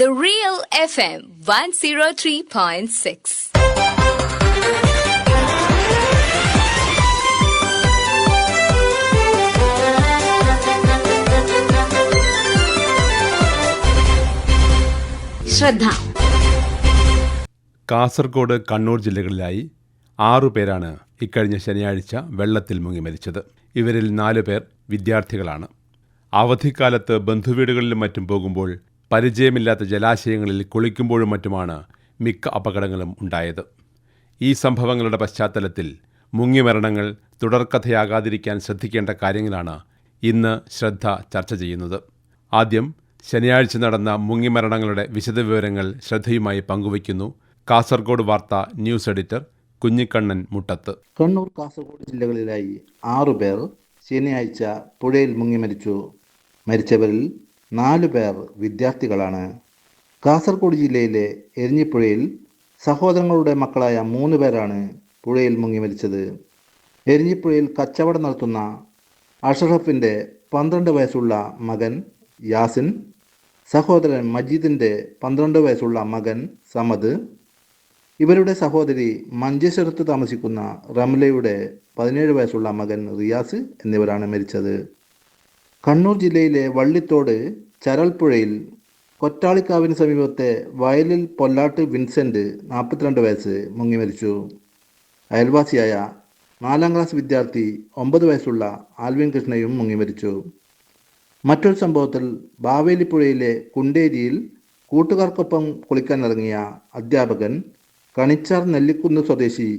The Real FM 103.6. ശ്രദ്ധ. കാസർഗോഡ് കണ്ണൂർ ജില്ലകളിലായി ആറു പേരാണ് ഇക്കഴിഞ്ഞ ശനിയാഴ്ച വെള്ളത്തിൽ മുങ്ങി മരിച്ചത്. ഇവരിൽ നാലു പേർ വിദ്യാർത്ഥികളാണ്. അവധിക്കാലത്ത് ബന്ധുവീടുകളിലും മറ്റും പോകുമ്പോൾ പരിചയമില്ലാത്ത ജലാശയങ്ങളിൽ കുളിക്കുമ്പോഴും മറ്റുമാണ് മിക്ക അപകടങ്ങളും ഉണ്ടായത്. ഈ സംഭവങ്ങളുടെ പശ്ചാത്തലത്തിൽ മുങ്ങിമരണങ്ങൾ തുടർക്കഥയാകാതിരിക്കാൻ ശ്രദ്ധിക്കേണ്ട കാര്യങ്ങളാണ് ഇന്ന് ശ്രദ്ധ ചർച്ച ചെയ്യുന്നത്. ആദ്യം ശനിയാഴ്ച നടന്ന മുങ്ങിമരണങ്ങളുടെ വിശദവിവരങ്ങൾ ശ്രദ്ധയുമായി പങ്കുവയ്ക്കുന്നു കാസർഗോഡ് വാർത്ത ന്യൂസ് എഡിറ്റർ കുഞ്ഞിക്കണ്ണൻ മുട്ടത്ത്. കണ്ണൂർ കാസർഗോഡ് ജില്ലകളിലായി ആറു പേർ ശനിയാഴ്ച പുഴയിൽ മുങ്ങി മരിച്ചു. മരിച്ചവരിൽ നാലു പേർ വിദ്യാർത്ഥികളാണ്. കാസർഗോഡ് ജില്ലയിലെ എരിഞ്ഞിപ്പുഴയിൽ സഹോദരങ്ങളുടെ മക്കളായ മൂന്ന് പേരാണ് പുഴയിൽ മുങ്ങി മരിച്ചത്. എരിഞ്ഞിപ്പുഴയിൽ കച്ചവടം നടത്തുന്ന അഷറഫിന്റെ പന്ത്രണ്ട് വയസ്സുള്ള മകൻ യാസിൻ സഹോദരൻ മജീദിന്റെ പന്ത്രണ്ട് വയസ്സുള്ള മകൻ സമദ് ഇവരുടെ സഹോദരി മഞ്ചേശ്വരത്ത് താമസിക്കുന്ന റംലയുടെ പതിനേഴ് വയസ്സുള്ള മകൻ റിയാസ് എന്നിവരാണ് മരിച്ചത്. കണ്ണൂർ ജില്ലയിലെ വള്ളിത്തോട് ചരൽപ്പുഴയിൽ കൊറ്റാളിക്കാവിന് സമീപത്തെ വയലിൽ പൊല്ലാട്ട് വിൻസെന്റ് നാൽപ്പത്തിരണ്ട് വയസ്സ് മുങ്ങി മരിച്ചു. അയൽവാസിയായ നാലാം ക്ലാസ് വിദ്യാർത്ഥി ഒമ്പത് വയസ്സുള്ള ആൽവിൻ കൃഷ്ണയും മുങ്ങി മരിച്ചു. മറ്റൊരു സംഭവത്തിൽ ബാവേലിപ്പുഴയിലെ കുണ്ടേരിയിൽ കൂട്ടുകാർക്കൊപ്പം കുളിക്കാനിറങ്ങിയ അധ്യാപകൻ കണിച്ചാർ നെല്ലിക്കുന്ന് സ്വദേശി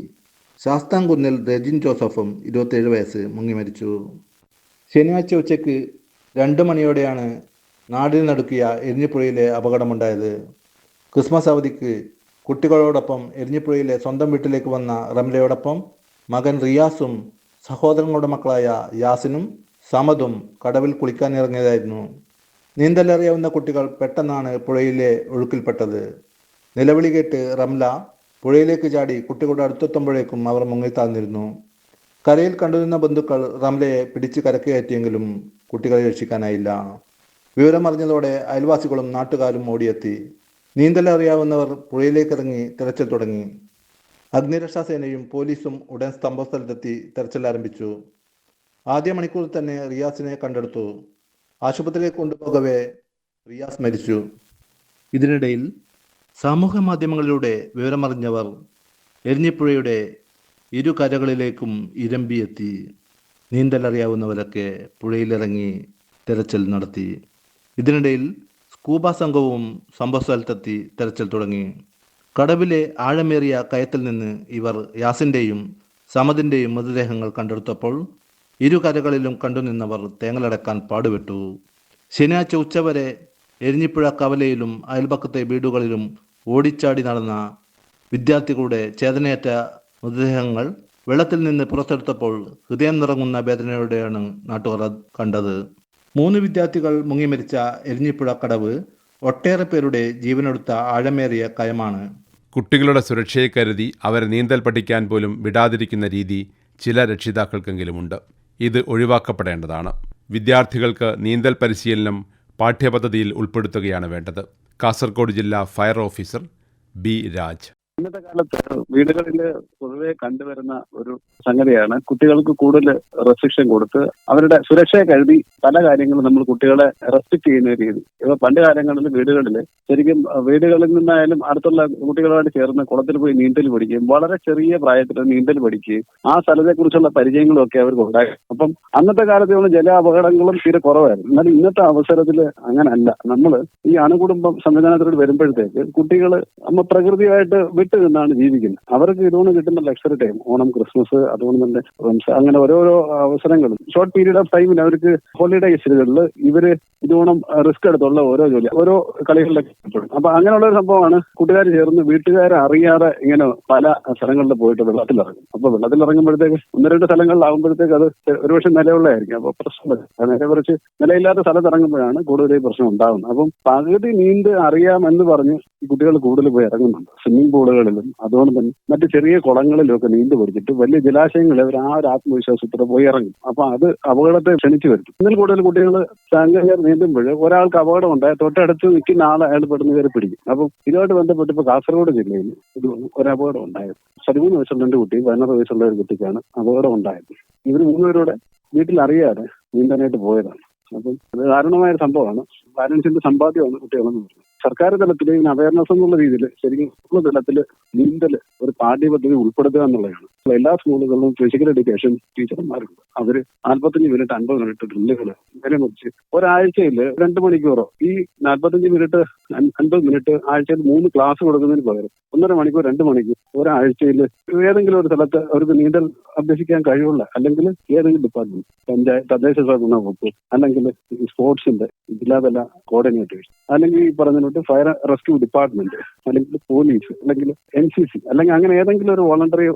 ശാസ്താംകുന്നിൽ രജിൻ ജോസഫും ഇരുപത്തേഴ് വയസ്സ് മുങ്ങി മരിച്ചു. ശനിയാഴ്ച ഉച്ചയ്ക്ക് രണ്ട് മണിയോടെയാണ് നാടിന് നടുക്കിയ എരിഞ്ഞിപ്പുഴയിലെ അപകടമുണ്ടായത്. ക്രിസ്മസ് അവധിക്ക് കുട്ടികളോടൊപ്പം എരിഞ്ഞിപ്പുഴയിലെ സ്വന്തം വീട്ടിലേക്ക് വന്ന റംലയോടൊപ്പം മകൻ റിയാസും സഹോദരങ്ങളുടെ മക്കളായ യാസിനും സമതും കടവിൽ കുളിക്കാനിറങ്ങിയതായിരുന്നു. നീന്തലറിയാവുന്ന കുട്ടികൾ പെട്ടെന്നാണ് പുഴയിലെ ഒഴുക്കിൽപ്പെട്ടത്. നിലവിളി കേട്ട് റംല പുഴയിലേക്ക് ചാടി കുട്ടികളുടെ അടുത്തെത്തുമ്പോഴേക്കും അവർ മുങ്ങിത്താഴ്ന്നിരുന്നു കരയിൽ കണ്ടുനിന്ന ബന്ധുക്കൾ റംലയെ പിടിച്ച് കരക്കയറ്റിയെങ്കിലും കുട്ടികളെ രക്ഷിക്കാനായില്ല. വിവരമറിഞ്ഞതോടെ അയൽവാസികളും നാട്ടുകാരും ഓടിയെത്തി. നീന്തൽ അറിയാവുന്നവർ പുഴയിലേക്കിറങ്ങി തിരച്ചിൽ തുടങ്ങി. അഗ്നിരക്ഷാ സേനയും പോലീസും ഉടൻ സംഭവസ്ഥലത്തെത്തി തെരച്ചിൽ ആരംഭിച്ചു. ആദ്യ മണിക്കൂറിൽ തന്നെ റിയാസിനെ കണ്ടെടുത്തു. ആശുപത്രിയിലേക്ക് കൊണ്ടുപോകവേ റിയാസ് മരിച്ചു. ഇതിനിടയിൽ സാമൂഹ്യ മാധ്യമങ്ങളിലൂടെ വിവരമറിഞ്ഞവർ എരിഞ്ഞിപ്പുഴയുടെ ഇരു കരകളിലേക്കും ഇരമ്പിയെത്തി. നീന്തലറിയാവുന്നവരൊക്കെ പുഴയിലിറങ്ങി തെരച്ചിൽ നടത്തി. ഇതിനിടയിൽ സ്കൂബ സംഘവും സംഭവസ്ഥലത്തെത്തി തെരച്ചിൽ തുടങ്ങി. കടവിലെ ആഴമേറിയ കയത്തിൽ നിന്ന് ഇവർ യാസിന്റെയും സമതിന്റെയും മൃതദേഹങ്ങൾ കണ്ടെടുത്തപ്പോൾ ഇരുകരകളിലും കണ്ടുനിന്നവർ തേങ്ങലടക്കാൻ പാടുപെട്ടു. ശനിയാഴ്ച ഉച്ചവരെ എരിഞ്ഞിപ്പുഴ കവലയിലും അയൽപക്കത്തെ വീടുകളിലും ഓടിച്ചാടി നടന്ന വിദ്യാർത്ഥികളുടെ ചേതനയേറ്റ മൃതദേഹങ്ങൾ വെള്ളത്തിൽ നിന്ന് പുറത്തെടുത്തപ്പോൾ ഹൃദയം നിറങ്ങുന്ന വേദനയോടെയാണ് നാട്ടുകാർ കണ്ടത്. മൂന്ന് വിദ്യാർത്ഥികൾ മുങ്ങി മരിച്ച എരിഞ്ഞിപ്പുഴ കടവ് ഒട്ടേറെ പേരുടെ ജീവനെടുത്ത ആഴമേറിയ കയമാണ്. കുട്ടികളുടെ സുരക്ഷയെ കരുതി അവരെ നീന്തൽ പഠിക്കാൻ പോലും വിടാതിരിക്കുന്ന രീതി ചില രക്ഷിതാക്കൾക്കെങ്കിലുമുണ്ട്. ഇത് ഒഴിവാക്കപ്പെടേണ്ടതാണ്. വിദ്യാർത്ഥികൾക്ക് നീന്തൽ പരിശീലനം പാഠ്യപദ്ധതിയിൽ ഉൾപ്പെടുത്തുകയാണ് വേണ്ടത്. കാസർഗോഡ് ജില്ലാ ഫയർ ഓഫീസർ ബി രാജ്. ഇന്നത്തെ കാലത്ത് വീടുകളിൽ പൊതുവെ കണ്ടുവരുന്ന ഒരു സംഗതിയാണ് കുട്ടികൾക്ക് കൂടുതൽ റെസ്ട്രിക്ഷൻ കൊടുത്ത് അവരുടെ സുരക്ഷയെ കരുതി പല കാര്യങ്ങളും നമ്മൾ കുട്ടികളെ റെസ്ട്രിക്ട് ചെയ്യുന്ന രീതി. ഇപ്പൊ പണ്ട് കാലങ്ങളിൽ വീടുകളിൽ ശരിക്കും വീടുകളിൽ നിന്നായാലും അടുത്തുള്ള കുട്ടികളുമായിട്ട് ചേർന്ന് കുളത്തിൽ പോയി നീന്തൽ പഠിക്കുകയും വളരെ ചെറിയ പ്രായത്തിൽ നീന്തൽ പഠിക്കുകയും ആ സ്ഥലത്തെക്കുറിച്ചുള്ള പരിചയങ്ങളും ഒക്കെ അവർക്ക് ഉണ്ടായി. അപ്പം അന്നത്തെ കാലത്ത് നമ്മൾ ജല അപകടങ്ങളും തീരെ കുറവായിരുന്നു. എന്നാൽ ഇന്നത്തെ അവസരത്തിൽ അങ്ങനല്ല. നമ്മൾ ഈ അണുകുടുംബം സംവിധാനത്തിലൂടെ വരുമ്പോഴത്തേക്ക് കുട്ടികൾ നമ്മൾ പ്രകൃതിയായിട്ട് വിട്ടു നിന്നാണ് ജീവിക്കുന്നത്. അവർക്ക് ഇതുകൊണ്ട് കിട്ടുന്ന ലക്ഷറി ടൈം ഓണം ക്രിസ്മസ് അതുകൊണ്ട് തന്നെ അങ്ങനെ ഓരോരോ അവസരങ്ങളും. ഷോർട്ട് പീരീഡ് ഓഫ് ടൈമിൽ അവർക്ക് ഹോളിഡേസിലുകളിൽ ഇവർ ഇതുകൊണ്ട് റിസ്ക് എടുത്തുള്ള ഓരോ ജോലി ഓരോ കളികളിലൊക്കെ. അപ്പൊ അങ്ങനെയുള്ള ഒരു സംഭവമാണ് കൂട്ടുകാർ ചേർന്ന് വീട്ടുകാരെ അറിയാതെ ഇങ്ങനെ പല സ്ഥലങ്ങളിൽ പോയിട്ട് വെള്ളത്തിലിറങ്ങും. അപ്പൊ വെള്ളത്തിലിറങ്ങുമ്പോഴത്തേക്ക് ഒന്ന് രണ്ട് സ്ഥലങ്ങളിലാകുമ്പോഴത്തേക്ക് അത് ഒരുപക്ഷെ നിലയുള്ളതായിരിക്കും. അപ്പൊ പ്രശ്നമില്ല. നേരെ കുറച്ച് നിലയില്ലാത്ത സ്ഥലത്ത് ഇറങ്ങുമ്പോഴാണ് കൂടുതൽ പ്രശ്നം ഉണ്ടാകുന്നത് അപ്പം പകുതി നീന്ത് അറിയാമെന്ന് പറഞ്ഞ് കുട്ടികൾ കൂടുതൽ പോയി ഇറങ്ങുന്നുണ്ട്. സ്വിമ്മിംഗ് പൂളുകളിലും അതുകൊണ്ട് തന്നെ മറ്റ് ചെറിയ കുളങ്ങളിലും ഒക്കെ നീന്തു പഠിച്ചിട്ട് വലിയ ജലാശയങ്ങളിൽ അവർ ആ ഒരു ആത്മവിശ്വാസത്തോടെ പോയി ഇറങ്ങും. അപ്പൊ അത് അപകടത്തെ ക്ഷണിച്ചു വരുത്തും. ഇതിൽ കൂടുതൽ കുട്ടികൾ സംഘങ്ങൾ നീന്തുമ്പോൾ ഒരാൾക്ക് അപകടം ഉണ്ടായ തൊട്ടടുത്ത് നിൽക്കുന്ന ആളെ അയാൾ പെട്ടെന്ന് കയറി പിടിക്കും. അപ്പം ഇതുമായിട്ട് ബന്ധപ്പെട്ട് ഇപ്പൊ കാസർഗോഡ് ജില്ലയിൽ ഇത് ഒരു അപകടം ഉണ്ടായത്. പതിമൂന്ന് വയസ്സുള്ള രണ്ട് കുട്ടി പതിനാറ് വയസ്സുള്ള ഒരു കുട്ടിക്കാണ് അപകടം ഉണ്ടായത്. ഇവർ മൂന്നുപേരുടെ വീട്ടിൽ അറിയാതെ നീന്താനായിട്ട് പോയതാണ്. അപ്പം അത് കാരണമായ സംഭവമാണ്. പാരന്റ്സിന്റെ സമ്പാദ്യമാണ് കുട്ടികളെന്ന് പറയുന്നത്. സർക്കാർ തലത്തിൽ ഇതിന് അവയർനെസ് എന്നുള്ള രീതിയിൽ ശരിക്കും സ്കൂൾ തലത്തിൽ നീന്തൽ ഒരു പാഠ്യപദ്ധതി ഉൾപ്പെടുത്തുക എന്നുള്ളതാണ്. എല്ലാ സ്കൂളുകളിലും ഫിസിക്കൽ എഡ്യൂക്കേഷൻ ടീച്ചർമാരുണ്ട്. അവർ നാൽപ്പത്തഞ്ച് മിനിറ്റ് അൻപത് മിനിറ്റ് ഡ്രില്ലുകൾ ഇതിനെ കുറിച്ച് ഒരാഴ്ചയിൽ രണ്ട് മണിക്കൂറോ ഈ നാൽപ്പത്തഞ്ച് മിനിറ്റ് അൻപത് മിനിറ്റ് ആഴ്ചയിൽ മൂന്ന് ക്ലാസ് കൊടുക്കുന്നതിന് പകരം ഒന്നര മണിക്കൂർ രണ്ട് മണിക്കൂർ ഒരാഴ്ചയിൽ ഏതെങ്കിലും ഒരു സ്ഥലത്ത് അവർക്ക് നീന്തൽ അഭ്യസിക്കാൻ കഴിവുള്ള അല്ലെങ്കിൽ ഏതെങ്കിലും ഡിപ്പാർട്ട്മെന്റ് പഞ്ചായത്ത് തദ്ദേശ സ്വയംഭരണ വകുപ്പ് അല്ലെങ്കിൽ സ്പോർട്സിന്റെ ജില്ലാതല കോർഡിനേറ്റേഴ്സ് അല്ലെങ്കിൽ ഈ പറഞ്ഞിട്ട് ഫയർ റെസ്ക്യൂ ഡിപ്പാർട്ട്മെന്റ് അല്ലെങ്കിൽ പോലീസ് അല്ലെങ്കിൽ എൻ സി സി അല്ലെങ്കിൽ അങ്ങനെ ഏതെങ്കിലും ഒരു വോളണ്ടറി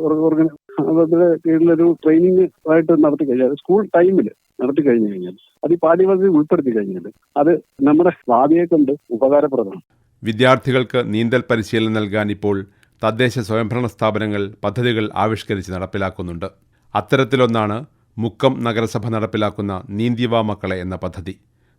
അവരുടെ കീഴിലൊരു ട്രെയിനിങ് ആയിട്ട് നടത്തി കഴിഞ്ഞാൽ സ്കൂൾ ടൈമിൽ നടത്തി കഴിഞ്ഞു കഴിഞ്ഞാൽ അത് ഈ പാഠ്യപദ്ധതി ഉൾപ്പെടുത്തി കഴിഞ്ഞാൽ അത് നമ്മുടെ ഭാവിയെ കൊണ്ട് ഉപകാരപ്രദമാണ്. വിദ്യാർത്ഥികൾക്ക് നീന്തൽ പരിശീലനം നൽകാൻ ഇപ്പോൾ തദ്ദേശ സ്വയംഭരണ സ്ഥാപനങ്ങൾ പദ്ധതികൾ ആവിഷ്കരിച്ച് നടപ്പിലാക്കുന്നുണ്ട്. അത്തരത്തിലൊന്നാണ് മുക്കം നഗരസഭ നടപ്പിലാക്കുന്ന നീന്തിവാ മക്കളെ എന്ന പദ്ധതി.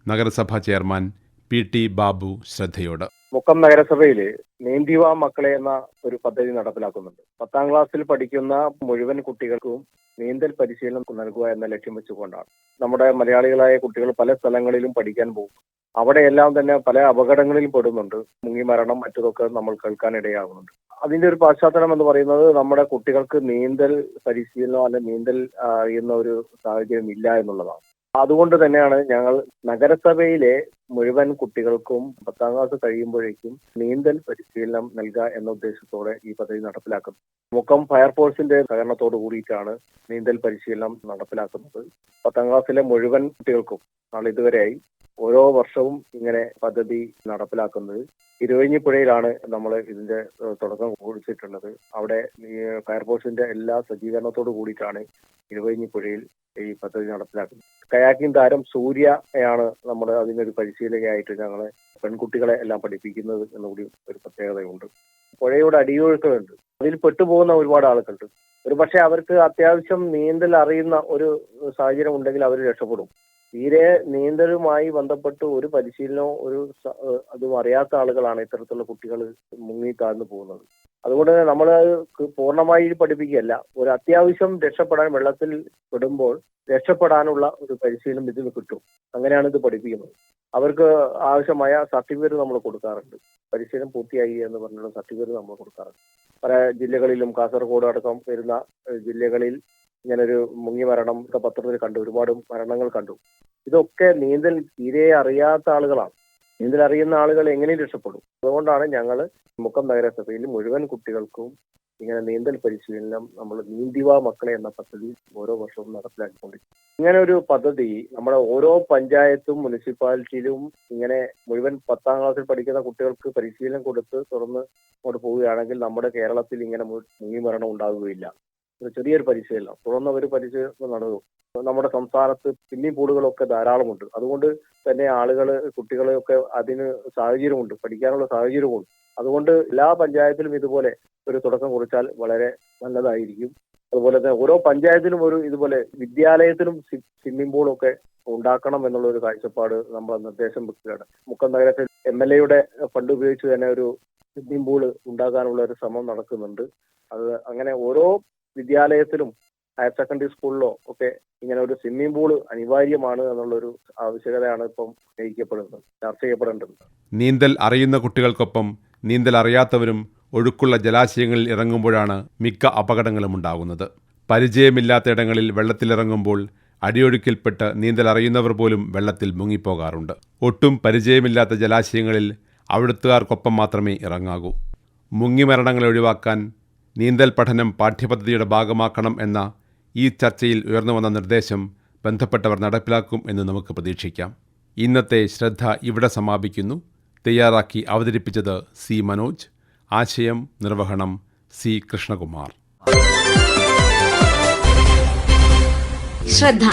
നഗരസഭാ ചെയർമാൻ പി ടി ബാബു ശ്രദ്ധയോട്. മുക്കം നഗരസഭയിൽ നീന്തിവാ മക്കളെ എന്ന ഒരു പദ്ധതി നടപ്പിലാക്കുന്നുണ്ട്. പത്താം ക്ലാസ്സിൽ പഠിക്കുന്ന മുഴുവൻ കുട്ടികൾക്കും നീന്തൽ പരിശീലനം നൽകുക എന്ന ലക്ഷ്യം വെച്ചുകൊണ്ടാണ്. നമ്മുടെ മലയാളികളായ കുട്ടികൾ പല സ്ഥലങ്ങളിലും പഠിക്കാൻ പോകും. അവിടെയെല്ലാം തന്നെ പല അപകടങ്ങളിൽ പെടുന്നുണ്ട്. മുങ്ങി മരണം മറ്റതൊക്കെ നമ്മൾ കേൾക്കാനിടയാകുന്നുണ്ട്. അതിന്റെ ഒരു പശ്ചാത്തലം എന്ന് പറയുന്നത് നമ്മുടെ കുട്ടികൾക്ക് നീന്തൽ പരിശീലനം അല്ലെ നീന്തൽ അറിയുന്ന ഒരു സാഹചര്യം ഇല്ല എന്നുള്ളതാണ്. അതുകൊണ്ട് തന്നെയാണ് ഞങ്ങൾ നഗരസഭയിലെ മുഴുവൻ കുട്ടികൾക്കും പത്താം ക്ലാസ് കഴിയുമ്പോഴേക്കും നീന്തൽ പരിശീലനം നൽകുക എന്ന ഉദ്ദേശത്തോടെ ഈ പദ്ധതി നടപ്പിലാക്കുന്നു. മുക്കം ഫയർഫോഴ്സിന്റെ സഹകരണത്തോട് കൂടിയിട്ടാണ് നീന്തൽ പരിശീലനം നടപ്പിലാക്കുന്നത്. പത്താം ക്ലാസ്സിലെ മുഴുവൻ കുട്ടികൾക്കും നാളെ ഇതുവരെയായി ഓരോ വർഷവും ഇങ്ങനെ പദ്ധതി നടപ്പിലാക്കുന്നത്. ഇരുവഞ്ഞിപ്പുഴയിലാണ് നമ്മൾ ഇതിന്റെ തുടക്കം കുറിച്ചിട്ടുള്ളത്. അവിടെ ഫയർഫോഴ്സിന്റെ എല്ലാ സജ്ജീകരണത്തോടു കൂടിയിട്ടാണ് ഇരുവഞ്ഞിപ്പുഴയിൽ ഈ പദ്ധതി നടപ്പിലാക്കുന്നത്. കയാക്കിംഗ് താരം സൂര്യയാണ് നമ്മൾ അതിനൊരു പരിശീലകയായിട്ട് ഞങ്ങൾ പെൺകുട്ടികളെ എല്ലാം പഠിപ്പിക്കുന്നത് എന്നുകൂടി ഒരു പ്രത്യേകതയുണ്ട്. പുഴയുടെ അടിയൊഴുക്കുകളുണ്ട്. അതിൽ പെട്ടുപോകുന്ന ഒരുപാട് ആളുകളുണ്ട്. ഒരു അവർക്ക് അത്യാവശ്യം നീന്തൽ അറിയുന്ന ഒരു സാഹചര്യം ഉണ്ടെങ്കിൽ അവർ രക്ഷപ്പെടും. തീരെ നീന്തലുമായി ബന്ധപ്പെട്ട് ഒരു പരിശീലനവും ഒരു അതും അറിയാത്ത ആളുകളാണ് ഇത്തരത്തിലുള്ള കുട്ടികൾ മുങ്ങി താഴ്ന്നു പോകുന്നത്. അതുകൊണ്ട് തന്നെ നമ്മൾ പൂർണമായി പഠിപ്പിക്കുകയല്ല. ഒരു അത്യാവശ്യം രക്ഷപ്പെടാൻ വെള്ളത്തിൽ പെടുമ്പോൾ രക്ഷപ്പെടാനുള്ള ഒരു പരിശീലനം ഇതിന് കിട്ടും. അങ്ങനെയാണ് ഇത് പഠിപ്പിക്കുന്നത്. അവർക്ക് ആവശ്യമായ സർട്ടിഫിക്കറ്റ് നമ്മൾ കൊടുക്കാറുണ്ട്. പരിശീലനം പൂർത്തിയായി എന്ന് പറഞ്ഞുള്ള സർട്ടിഫിക്കറ്റ് നമ്മൾ കൊടുക്കാറുണ്ട്. പല ജില്ലകളിലും കാസർഗോഡ് അടക്കം വരുന്ന ജില്ലകളിൽ ഇങ്ങനൊരു മുങ്ങി മരണം പത്രത്തിൽ കണ്ടു ഒരുപാട് മരണങ്ങൾ കണ്ടു. ഇതൊക്കെ നീന്തൽ തീരെ അറിയാത്ത ആളുകളാണ്. നീന്തൽ അറിയുന്ന ആളുകൾ എങ്ങനെയും രക്ഷപ്പെടും. അതുകൊണ്ടാണ് ഞങ്ങൾ മുക്കം നഗരസഭയിൽ മുഴുവൻ കുട്ടികൾക്കും ഇങ്ങനെ നീന്തൽ പരിശീലനം നമ്മൾ നീന്തിവാ മക്കളെ എന്ന പദ്ധതി ഓരോ വർഷവും നടപ്പിലാക്കിക്കൊണ്ടിരിക്കും ഇങ്ങനെ ഒരു പദ്ധതി നമ്മുടെ ഓരോ പഞ്ചായത്തും മുനിസിപ്പാലിറ്റിയിലും ഇങ്ങനെ മുഴുവൻ പത്താം ക്ലാസ്സിൽ പഠിക്കുന്ന കുട്ടികൾക്ക് പരിശീലനം കൊടുത്ത് തുറന്ന് അങ്ങോട്ട് പോവുകയാണെങ്കിൽ നമ്മുടെ കേരളത്തിൽ ഇങ്ങനെ മുങ്ങി മരണം ഉണ്ടാവുകയില്ല. ഒരു ചെറിയൊരു പരിശീലനം. തുടർന്ന് അവർ പരിശീലനം നടന്നു. നമ്മുടെ സംസ്ഥാനത്ത് പിന്നി പൂളുകളൊക്കെ ധാരാളമുണ്ട്. അതുകൊണ്ട് തന്നെ ആളുകൾ കുട്ടികളെയൊക്കെ അതിന് സാഹചര്യമുണ്ട്. പഠിക്കാനുള്ള സാഹചര്യമുണ്ട്. അതുകൊണ്ട് എല്ലാ പഞ്ചായത്തിലും ഇതുപോലെ ഒരു തുടക്കം കുറിച്ചാൽ വളരെ നല്ലതായിരിക്കും. അതുപോലെ തന്നെ ഓരോ പഞ്ചായത്തിലും ഒരു ഇതുപോലെ വിദ്യാലയത്തിലും സ്വിമ്മിംഗ് പൂളൊക്കെ ഉണ്ടാക്കണം എന്നുള്ള ഒരു കാഴ്ചപ്പാട് നമ്മൾ നിർദ്ദേശം വെക്കുകയാണ്. മുക്കം നഗരത്തിൽ എം എൽ എയുടെ ഫണ്ട് ഉപയോഗിച്ച് തന്നെ ഒരു സ്വിമ്മിംഗ് പൂൾ ഉണ്ടാക്കാനുള്ള ഒരു ശ്രമം നടക്കുന്നുണ്ട്. അത് അങ്ങനെ ഓരോ വിദ്യാലയത്തിലും ഹയർ സെക്കൻഡറി സ്കൂളിലോ ഒക്കെ ഇങ്ങനെ ഒരു സ്വിമ്മിംഗ് പൂൾ അനിവാര്യമാണ് എന്നുള്ളൊരു ആവശ്യകതയാണ് ഇപ്പം ഉന്നയിക്കപ്പെടുന്നത് ചർച്ച ചെയ്യപ്പെടേണ്ടത് നീന്തൽ അറിയുന്ന കുട്ടികൾക്കൊപ്പം നീന്തൽ അറിയാത്തവരും ഒഴുക്കുള്ള ജലാശയങ്ങളിൽ ഇറങ്ങുമ്പോഴാണ് മിക്ക അപകടങ്ങളും ഉണ്ടാകുന്നത്. പരിചയമില്ലാത്ത ഇടങ്ങളിൽ വെള്ളത്തിലിറങ്ങുമ്പോൾ അടിയൊഴുക്കിൽപ്പെട്ട് നീന്തൽ അറിയുന്നവർ പോലും വെള്ളത്തിൽ മുങ്ങിപ്പോകാറുണ്ട്. ഒട്ടും പരിചയമില്ലാത്ത ജലാശയങ്ങളിൽ അവിടുത്തുകാർക്കൊപ്പം മാത്രമേ ഇറങ്ങാകൂ. മുങ്ങിമരണങ്ങളെ ഒഴിവാക്കാൻ നീന്തൽ പഠനം പാഠ്യപദ്ധതിയുടെ ഭാഗമാക്കണം എന്ന ഈ ചർച്ചയിൽ ഉയർന്നുവന്ന നിർദ്ദേശം ബന്ധപ്പെട്ടവർ നടപ്പിലാക്കും എന്ന് നമുക്ക് പ്രതീക്ഷിക്കാം. ഇന്നത്തെ ശ്രദ്ധ ഇവിടെ സമാപിക്കുന്നു. തയ്യാറാക്കി അവതരിപ്പിച്ചത് സി മനോജ്. ആശയം നിർവഹണം സി കൃഷ്ണകുമാർ. ശ്രദ്ധ.